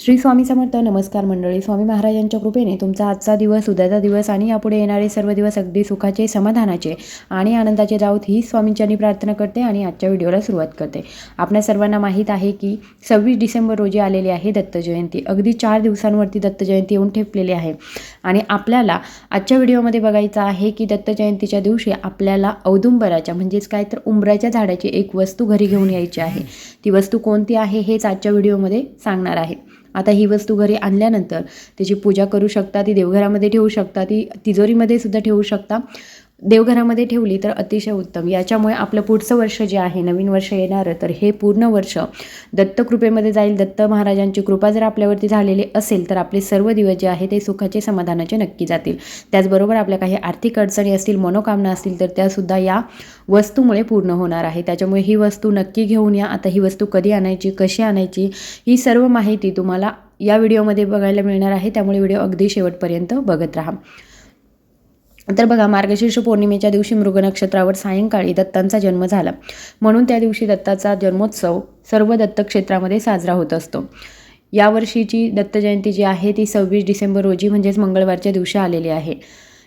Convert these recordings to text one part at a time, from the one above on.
श्री स्वामी समर्थ नमस्कार मंडळी. स्वामी महाराजांच्या कृपेने तुमचा आजचा दिवस उद्याचा दिवस आणि यापुढे येणारे सर्व दिवस अगदी सुखाचे समाधानाचे आणि आनंदाचे जाऊत ही स्वामींच्यांनी प्रार्थना करते आणि आजच्या व्हिडिओला सुरुवात करते. आपल्या सर्वांना माहीत आहे की सव्वीस डिसेंबर रोजी आलेली आहे दत्त जयंती. अगदी चार दिवसांवरती दत्त जयंती येऊन ठेपलेली आहे. आणि आपल्याला आजच्या व्हिडिओमध्ये बघायचं आहे की दत्त जयंतीच्या दिवशी आपल्याला औदुंबराच्या म्हणजेच काय तर उंबराच्या झाडाची एक वस्तू घरी घेऊन यायची आहे. ती वस्तू कोणती आहे हेच आजच्या व्हिडिओमध्ये सांगणार आहे. आता ही वस्तू घरी आणल्यानंतर त्याची पूजा करू शकता ती देवघरामध्ये ठेवू शकता ती तिजोरीमध्ये सुद्धा ठेवू शकता. देवघरामध्ये ठेवली तर अतिशय उत्तम. याच्यामुळे आपलं पुढचं वर्ष जे आहे नवीन वर्ष येणारं तर हे पूर्ण वर्ष दत्तकृपेमध्ये जाईल. दत्त महाराजांची कृपा जर आपल्यावरती झालेली असेल तर आपले सर्व दिवस जे आहे ते सुखाचे समाधानाचे नक्की जातील. त्याचबरोबर आपल्या काही आर्थिक अडचणी असतील मनोकामना असतील तर त्यासुद्धा या वस्तूमुळे पूर्ण होणार आहे. त्याच्यामुळे ही वस्तू नक्की घेऊन या. आता ही वस्तू कधी आणायची कशी आणायची ही सर्व माहिती तुम्हाला या व्हिडिओमध्ये बघायला मिळणार आहे. त्यामुळे व्हिडिओ अगदी शेवटपर्यंत बघत राहा. तर बघा मार्गशीर्ष पौर्णिमेच्या दिवशी मृग नक्षत्रावर सायंकाळी दत्तांचा जन्म झाला. म्हणून त्या दिवशी दत्ताचा जन्मोत्सव सर्व दत्तक्षेत्रामध्ये साजरा होत असतो. यावर्षीची दत्तजयंती जी आहे ती सव्वीस डिसेंबर रोजी म्हणजेच मंगळवारच्या दिवशी आलेली आहे.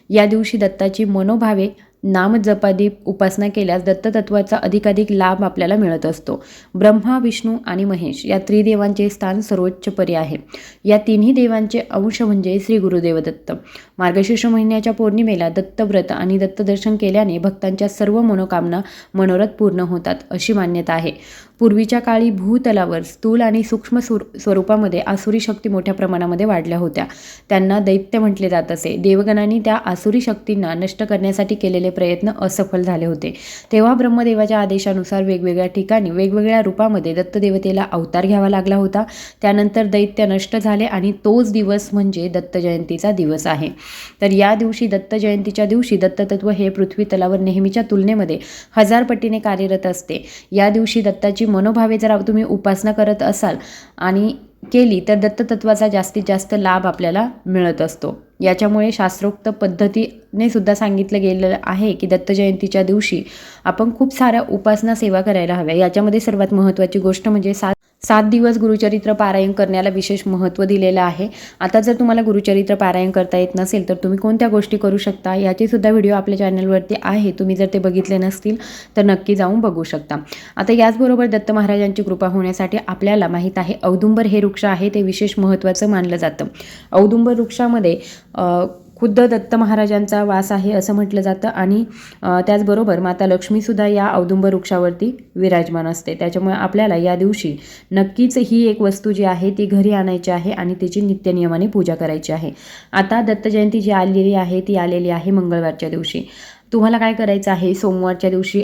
या दिवशी दत्ताची मनोभावे नामजपादी उपासना केल्यास दत्ततत्वाचा अधिकाधिक लाभ आपल्याला मिळत असतो. ब्रह्मा विष्णू आणि महेश या त्रिदेवांचे स्थान सर्वोच्चपरी आहे. या तिन्ही देवांचे अंश म्हणजे श्री गुरुदेव दत्त. मार्गशीर्ष महिन्याच्या पौर्णिमेला दत्तव्रत आणि दत्तदर्शन केल्याने भक्तांच्या सर्व मनोकामना मनोरथ पूर्ण होतात अशी मान्यता आहे. पूर्वीच्या काळी भूतलावर स्थूल आणि सूक्ष्म स्वरू स्वरूपामध्ये आसुरी शक्ती मोठ्या प्रमाणामध्ये वाढल्या होत्या. त्यांना दैत्य म्हटले जात असे. देवगणांनी त्या आसुरी शक्तींना नष्ट करण्यासाठी केलेले प्रयत्न असफल झाले होते. तेव्हा ब्रह्मदेवाच्या आदेशानुसार वेगवेगळ्या ठिकाणी वेगवेगळ्या रूपामध्ये दत्तदेवतेला अवतार घ्यावा लागला होता. त्यानंतर दैत्य नष्ट झाले आणि तोच दिवस म्हणजे दत्त जयंतीचा दिवस आहे. तर या दिवशी दत्त जयंतीच्या दिवशी दत्ततत्व हे पृथ्वी तलावर नेहमीच्या तुलनेमध्ये हजार पटीने कार्यरत असते. या दिवशी दत्ताची मनोभावे जर तुम्ही उपासना करत असाल आणि केली तर दत्ततत्वाचा जास्तीत जास्त लाभ आपल्याला मिळत असतो. याच्यामुळे शास्त्रोक्त पद्धतीने सुद्धा सांगितलं गेलेलं आहे की दत्त जयंतीच्या दिवशी आपण खूप साऱ्या उपासना सेवा करायला हव्या. याच्यामध्ये सर्वात महत्त्वाची गोष्ट म्हणजे सात सात दिवस गुरुचरित्र पारायण करण्याला विशेष महत्त्व दिलेलं आहे. आता जर तुम्हाला गुरुचरित्र पारायण करता येत नसेल तर तुम्ही कोणत्या गोष्टी करू शकता? याचीसुद्धा व्हिडिओ आपल्या चॅनलवरती आहे. तुम्ही जर ते बघितले नसतील तर नक्की जाऊन बघू शकता. आता याचबरोबर दत्त महाराजांची कृपा होण्यासाठी आपल्याला माहीत आहे औदुंबर हे वृक्ष आहे ते विशेष महत्त्वाचं मानलं जातं. औदुंबर वृक्षामध्ये खुद्द दत्त महाराजांचा वास आहे असं म्हटलं जातं आणि त्याचबरोबर माता लक्ष्मीसुद्धा या औदुंब वृक्षावरती विराजमान असते. त्याच्यामुळे आपल्याला या दिवशी नक्कीच ही एक वस्तू जी आहे ती घरी आणायची आहे आणि तिची नित्यनियमाने पूजा करायची आहे. आता दत्त जयंती जी आलेली आहे ती आलेली आहे मंगळवारच्या दिवशी. तुम्हाला काय करायचं आहे? सोमवारच्या दिवशी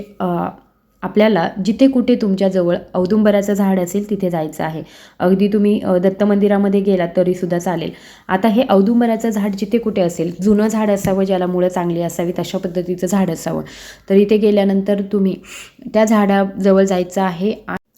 आपल्याला जिथे कुठे तुमच्याजवळ औदुंबराचं झाड असेल तिथे जायचं आहे. अगदी तुम्ही दत्त मंदिरामध्ये गेलात तरीसुद्धा चालेल. आता हे औदुंबराचं झाड जिथे कुठे असेल जुनं झाड असावं ज्याला मुळं चांगली असावीत अशा पद्धतीचं झाड असावं. तर इथे गेल्यानंतर तुम्ही त्या झाडाजवळ जायचं आहे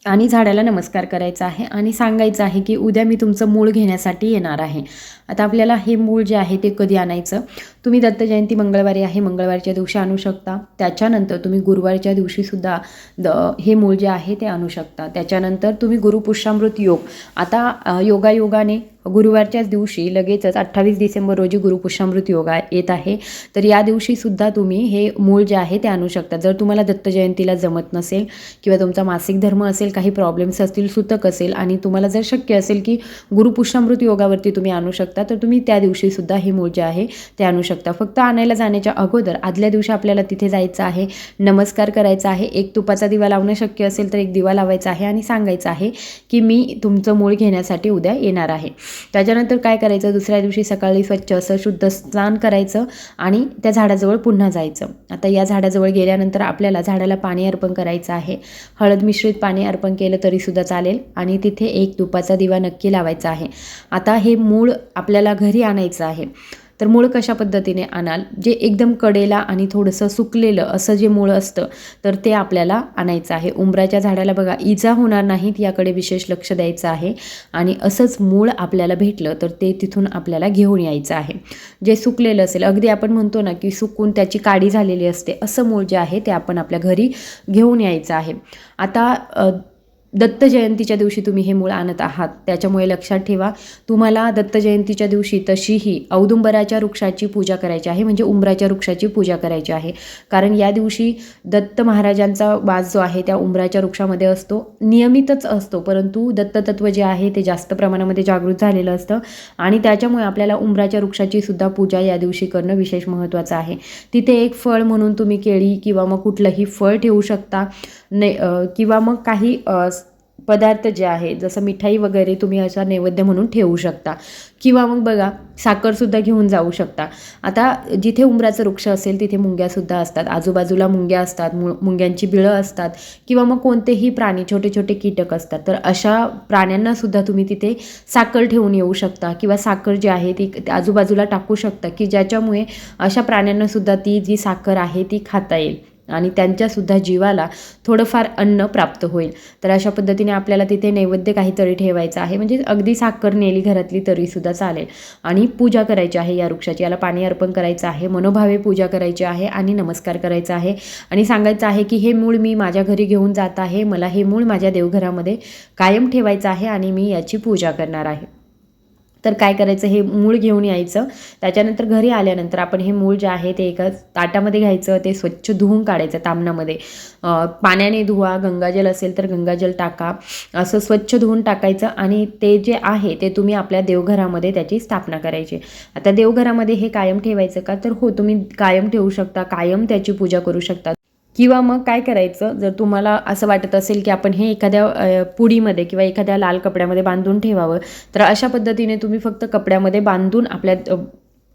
आणि झाडाला नमस्कार करायचा आहे आणि सांगायचं आहे की उद्या मी तुमचं मूळ घेण्यासाठी येणार आहे. आता आपल्याला हे मूळ जे आहे ते कधी आणायचं? तुम्ही दत्त जयंती मंगळवारी आहे मंगळवारच्या दिवशी आणू शकता. त्याच्यानंतर तुम्ही गुरुवारच्या दिवशीसुद्धा द हे मूळ जे आहे ते आणू शकता. त्याच्यानंतर तुम्ही गुरुपुष्यामृत योग. आता योगायोगाने गुरुवारच्याच दिवशी लगेचच अठ्ठावीस डिसेंबर रोजी गुरुपुष्यामृत योगा येत आहे. तर या दिवशीसुद्धा तुम्ही हे मूळ जे आहे ते आणू शकता. जर तुम्हाला दत्त जयंतीला जमत नसेल किंवा तुमचा मासिक धर्म असेल काही प्रॉब्लेम्स असतील सुतक असेल आणि तुम्हाला जर शक्य असेल की गुरुपुष्यामृत योगावरती तुम्ही आणू शकता तर तुम्ही त्या दिवशीसुद्धा हे मूळ जे आहे ते आणू शकता. फक्त आणायला जाण्याच्या अगोदर आदल्या दिवशी आपल्याला तिथे जायचं आहे नमस्कार करायचा आहे एक तुपाचा दिवा लावणं शक्य असेल तर एक दिवा लावायचा आहे आणि सांगायचं आहे की मी तुमचं मूळ घेण्यासाठी उद्या येणार आहे. त्याच्यानंतर काय करायचं? दुसऱ्या दिवशी सकाळी स्वच्छ असं शुद्ध स्नान करायचं आणि त्या झाडाजवळ पुन्हा जायचं. आता या झाडाजवळ गेल्यानंतर आपल्याला झाडाला पाणी अर्पण करायचं आहे. हळद मिश्रित पाणी अर्पण केलं तरीसुद्धा चालेल आणि तिथे एक तुपाचा दिवा नक्की लावायचा आहे. आता हे मूळ आपल्याला घरी आणायचं आहे. तर मूळ कशा पद्धतीने आणाल? जे एकदम कडेला आणि थोडंसं सुकलेलं असं जे मूळ असतं तर ते आपल्याला आणायचं आहे. उंबराच्या झाडाला बघा इजा होणार नाहीत याकडे विशेष लक्ष द्यायचं आहे. आणि असंच मूळ आपल्याला भेटलं तर ते तिथून आपल्याला घेऊन यायचं आहे. जे सुकलेलं असेल अगदी आपण म्हणतो ना की सुकून त्याची काडी झालेली असते असं मूळ जे आहे ते आपण आपल्या घरी घेऊन यायचं आहे. आता दत्त जयंतीच्या दिवशी तुम्ही हे मूळ आणत आहात. त्याच्यामुळे लक्षात ठेवा तुम्हाला दत्त जयंतीच्या दिवशी तशीही औदुंबराच्या वृक्षाची पूजा करायची आहे म्हणजे उंबराच्या वृक्षाची पूजा करायची आहे. कारण या दिवशी दत्त महाराजांचा वास जो आहे त्या उंबराच्या वृक्षामध्ये असतो. नियमितच असतो परंतु दत्ततत्व जे आहे ते जास्त प्रमाणामध्ये जागृत झालेलं असतं. आणि त्याच्यामुळे आपल्याला उंबराच्या वृक्षाची सुद्धा पूजा या दिवशी करणं विशेष महत्त्वाचं आहे. तिथे एक फळ म्हणून तुम्ही केळी किंवा मग कुठलंही फळ ठेवू शकता. ने किंवा मग काही पदार्थ जे आहे जसं मिठाई वगैरे तुम्ही अशा नैवेद्य म्हणून ठेवू शकता. किंवा मग बघा साखरसुद्धा घेऊन जाऊ शकता. आता जिथे उंबराचं वृक्ष असेल तिथे मुंग्यासुद्धा असतात. आजूबाजूला मुंग्या असतात मु मुंग्यांची बिळं असतात किंवा मग कोणतेही प्राणी छोटे छोटे कीटक असतात. तर अशा प्राण्यांनासुद्धा तुम्ही तिथे साखर ठेवून येऊ शकता किंवा साखर जी आहे ती आजूबाजूला टाकू शकता की ज्याच्यामुळे अशा प्राण्यांनासुद्धा ती जी साखर आहे ती खाता येईल. आणि त्यांच्यासुद्धा जीवाला थोडंफार अन्न प्राप्त होईल. तर अशा पद्धतीने आपल्याला तिथे नैवेद्य काहीतरी ठेवायचं आहे. म्हणजे अगदी साखर नेली घरातली तरीसुद्धा चालेल. आणि पूजा करायची आहे या वृक्षाची. याला पाणी अर्पण करायचं आहे. मनोभावे पूजा करायची आहे आणि नमस्कार करायचा आहे. आणि सांगायचं आहे की हे मूळ मी माझ्या घरी घेऊन जात आहे. मला हे मूळ माझ्या देवघरामध्ये कायम ठेवायचं आहे आणि मी याची पूजा करणार आहे. तर काय करायचं? हे मूळ घेऊन यायचं. त्याच्यानंतर घरी आल्यानंतर आपण हे मूळ जे आहे ते एका ताटामध्ये घ्यायचं. ते स्वच्छ धुवून काढायचं तामणामध्ये. पाण्याने धुवा गंगाजल असेल तर गंगाजल टाका. असं स्वच्छ धुवून टाकायचं आणि ते जे आहे ते तुम्ही आपल्या देवघरामध्ये त्याची स्थापना करायची. आता देवघरामध्ये हे कायम ठेवायचं का? तर हो तुम्ही कायम ठेवू शकता. कायम त्याची पूजा करू शकता. किंवा मग काय करायचं? जर तुम्हाला असं वाटत असेल की आपण हे एखाद्या पुडीमध्ये किंवा एखाद्या लाल कपड्यामध्ये बांधून ठेवावं तर अशा पद्धतीने तुम्ही फक्त कपड्यामध्ये बांधून आपल्या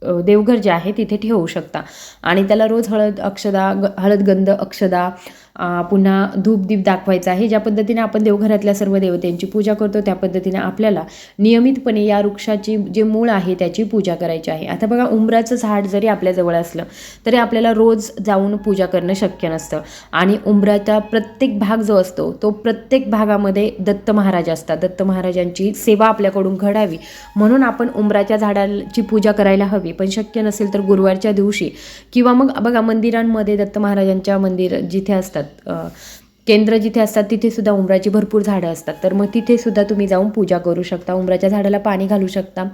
देवघर जे आहे तिथे ठेवू शकता. आणि त्याला रोज हळद अक्षदा ग हळदगंध अक्षदा पुन्हा धूपदीप दाखवायचा आहे. ज्या पद्धतीने आपण देवघरातल्या सर्व देवतेंची पूजा करतो त्या पद्धतीने आपल्याला नियमितपणे या वृक्षाची जे मूळ आहे त्याची पूजा करायची आहे. आता बघा उंबराचं झाड जरी आपल्याजवळ असलं तरी आपल्याला रोज जाऊन पूजा करणं शक्य नसतं. आणि उंबराचा प्रत्येक भाग जो असतो तो प्रत्येक भागामध्ये दत्त महाराज असतात. दत्त महाराजांची सेवा आपल्याकडून घडावी. म्हणून आपण उंबराच्या झाडाची पूजा करायला हवी. पण शक्य नसेल तर गुरुवारच्या दिवशी किंवा मग बघा मंदिरांमध्ये दत्त महाराजांच्या मंदिर जिथे असतात uh, केंद्र जिथे असतात तिथे सुद्धा उंबराची भरपूर झाडं असतात. तर मग तिथे सुद्धा तुम्ही जाऊन पूजा करू शकता. उंबराच्या झाडाला पाणी घालू शकता.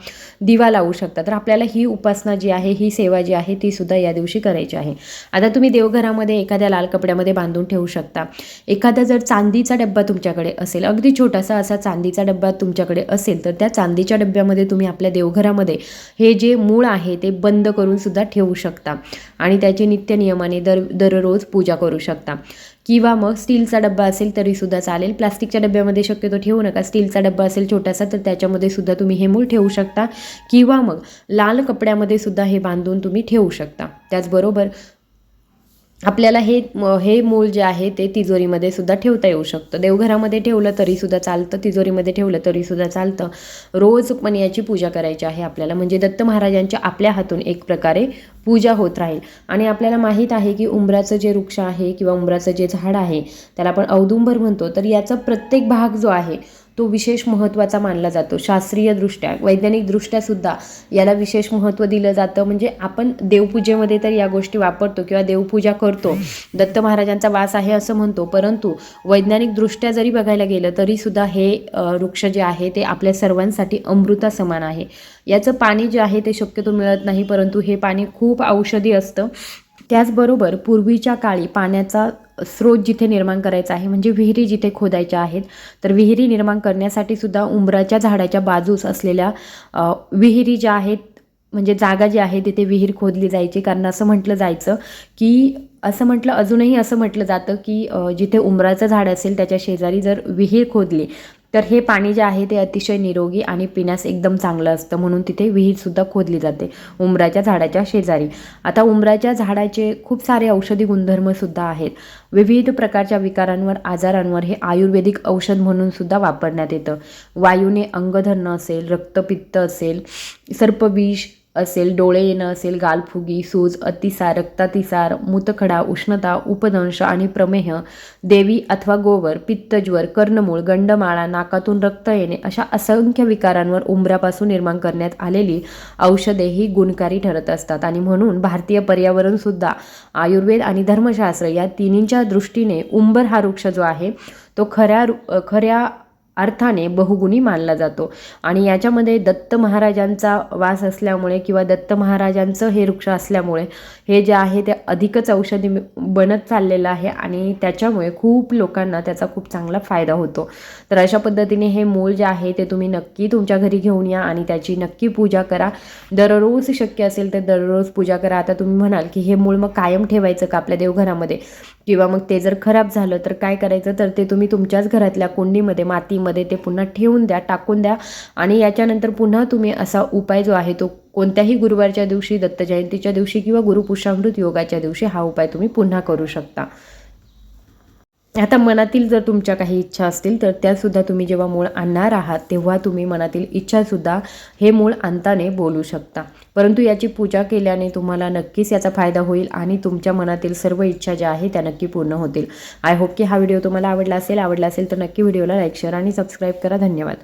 दिवा लावू शकता. तर आपल्याला ही उपासना जी आहे ही सेवा जी आहे ती सुद्धा या दिवशी करायची आहे. आता तुम्ही देवघरामध्ये एखाद्या लाल कपड्यामध्ये बांधून ठेवू शकता. एखादा जर चांदीचा डब्बा तुमच्याकडे असेल अगदी छोटासा असा चांदीचा डब्बा तुमच्याकडे असेल तर त्या चांदीच्या डब्यामध्ये तुम्ही आपल्या देवघरामध्ये हे जे मूळ आहे ते बंद करून सुद्धा ठेवू शकता. आणि त्याची नित्य नियमाने दर दररोज पूजा करू शकता. किंवा मग स्टीलचा डब्बा असेल तरीसुद्धा चालेल. प्लास्टिकच्या डब्यामध्ये शक्यतो ठेवू नका. स्टीलचा डब्बा असेल छोटासा तर त्याच्यामध्ये सुद्धा तुम्ही हे मूळ ठेवू शकता. किंवा मग लाल कपड्यामध्ये सुद्धा हे बांधून तुम्ही ठेवू शकता. त्याचबरोबर आपल्याला हे हे मूळ जे आहे ते तिजोरीमध्ये सुद्धा ठेवता येऊ शकतं. देवघरामध्ये ठेवलं तरीसुद्धा चालतं तिजोरीमध्ये ठेवलं तरीसुद्धा चालतं. रोज पण याची पूजा करायची आहे आपल्याला. म्हणजे दत्त महाराजांच्या आपल्या हातून एक प्रकारे पूजा होत राहील. आणि आपल्याला माहीत आहे की उंबराचं जे वृक्ष आहे किंवा उंबराचं जे झाड आहे त्याला आपण औदुंबर म्हणतो. तर याचा प्रत्येक भाग जो आहे तो विशेष महत्त्वाचा मानला जातो. शास्त्रीयदृष्ट्या वैज्ञानिकदृष्ट्यासुद्धा याला विशेष महत्त्व दिलं जातं. म्हणजे आपण देवपूजेमध्ये तर या गोष्टी वापरतो किंवा देवपूजा करतो. दत्त महाराजांचा वास आहे असं म्हणतो. परंतु वैज्ञानिकदृष्ट्या जरी बघायला गेलं तरीसुद्धा हे वृक्ष जे आहे ते आपल्या सर्वांसाठी अमृता समान आहे. याचं पाणी जे आहे ते शक्यतो मिळत नाही. परंतु हे पाणी खूप औषधी असतं. त्याचबरोबर पूर्वीच्या काळी पाण्याचा स्रोत जिथे निर्माण करायचा आहे म्हणजे विहिरी जिथे खोदायच्या आहेत तर विहिरी निर्माण करण्यासाठी सुद्धा उंबराच्या झाडाच्या बाजूस असलेल्या विहिरी ज्या आहेत म्हणजे जागा जी आहे तिथे विहीर खोदली जायची. कारण असं म्हटलं जायचं की असं म्हटलं अजूनही असं म्हटलं जातं की जिथे उंबराचं झाड असेल त्याच्या शेजारी जर विहीर खोदली तर हे पाणी जे आहे ते अतिशय निरोगी आणि पिण्यास एकदम चांगलं असतं. म्हणून तिथे विहीरसुद्धा खोदली जाते. उंबराच्या झाडाच्या शेजारी. आता उंबराच्या झाडाचे खूप सारे औषधी गुणधर्मसुद्धा आहेत. विविध प्रकारच्या विकारांवर आजारांवर हे आयुर्वेदिक औषध म्हणूनसुद्धा वापरण्यात येतं. वायूने अंग धरणं असेल रक्तपित्त असेल सर्पविष असेल डोळे येणं असेल गालफुगी सूज अतिसार रक्तातिसार मूतखडा उष्णता उपदंश आणि प्रमेह देवी अथवा गोवर पित्तज्वर कर्णमूळ गंडमाळा नाकातून रक्त येणे अशा असंख्य विकारांवर उंबऱ्यापासून निर्माण करण्यात आलेली औषधे ही गुणकारी ठरत असतात. आणि म्हणून भारतीय पर्यावरण सुद्धा आयुर्वेद आणि धर्मशास्त्र या तिन्हींच्या दृष्टीने उंबर हा वृक्ष जो आहे तो खऱ्या रु- खऱ्या अर्थाने बहुगुणी मानला जातो. आणि याच्यामध्ये दत्त महाराजांचा वास असल्यामुळे किंवा दत्त महाराजांचं हे वृक्ष असल्यामुळे हे जे आहे ते अधिकच औषधी बनत चाललेलं आहे आणि त्याच्यामुळे खूप लोकांना त्याचा खूप चांगला फायदा होतो. तर अशा पद्धतीने हे मूळ जे आहे ते तुम्ही नक्की तुमच्या घरी घेऊन या आणि त्याची नक्की पूजा करा. दररोज शक्य असेल तर दररोज पूजा करा. आता तुम्ही म्हणाल की हे मूळ मग कायम ठेवायचं का आपल्या देवघरामध्ये? किंवा मग ते जर खराब झालं तर काय करायचं? तर ते तुम्ही तुमच्याच घरातल्या कुंडीमध्ये माती मातीमध्ये ते पुन्हा ठेवून द्या टाकून द्या. आणि याच्यानंतर पुन्हा तुम्ही असा उपाय जो आहे तो कोणत्याही गुरुवारच्या दिवशी दत्त जयंतीच्या दिवशी किंवा गुरुपुषामृत योगाच्या दिवशी हा उपाय तुम्ही पुन्हा करू शकता. आता मनातील जर तुमच्या काही इच्छा असतील तर त्यासुद्धा तुम्ही जेव्हा मूळ आणणार आहात तेव्हा तुम्ही मनातील इच्छासुद्धा हे मूळ अंताने बोलू शकता. परंतु याची पूजा केल्याने तुम्हाला नक्कीच याचा फायदा होईल आणि तुमच्या मनातील सर्व इच्छा ज्या आहे त्या नक्की पूर्ण होतील. आय होप की हा व्हिडिओ तुम्हाला आवडला असेल. आवडला असेल तर नक्की व्हिडिओला लाईक शेअर आणि सबस्क्राईब करा. धन्यवाद.